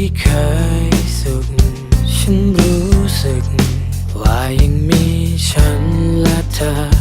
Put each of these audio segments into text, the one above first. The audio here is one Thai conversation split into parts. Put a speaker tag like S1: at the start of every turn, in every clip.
S1: ที่เคยสุข ฉันรู้สึก ว่ายังมีฉันและเธอ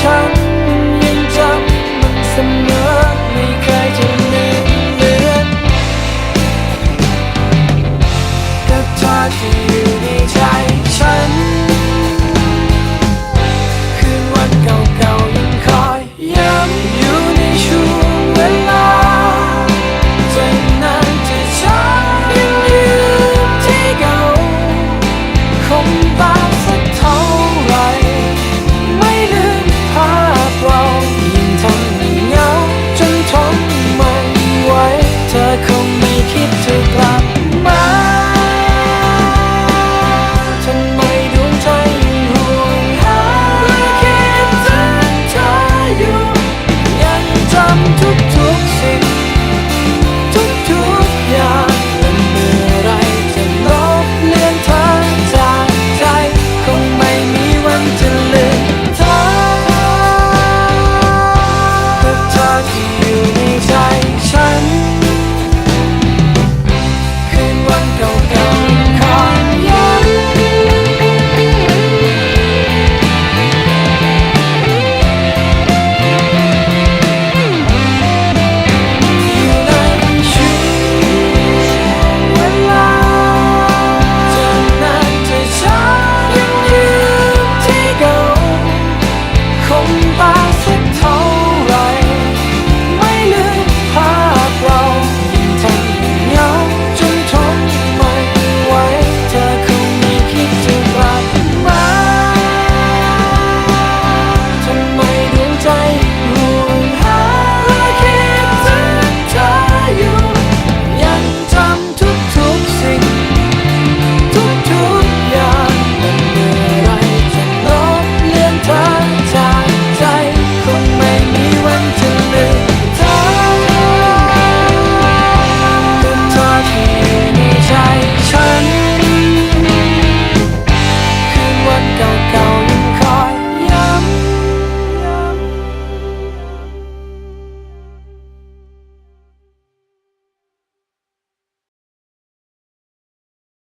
S1: ฉันยังจำมันเสมอไม่เคยจะลืมเลือนกับเธอที่อยู่ในใจ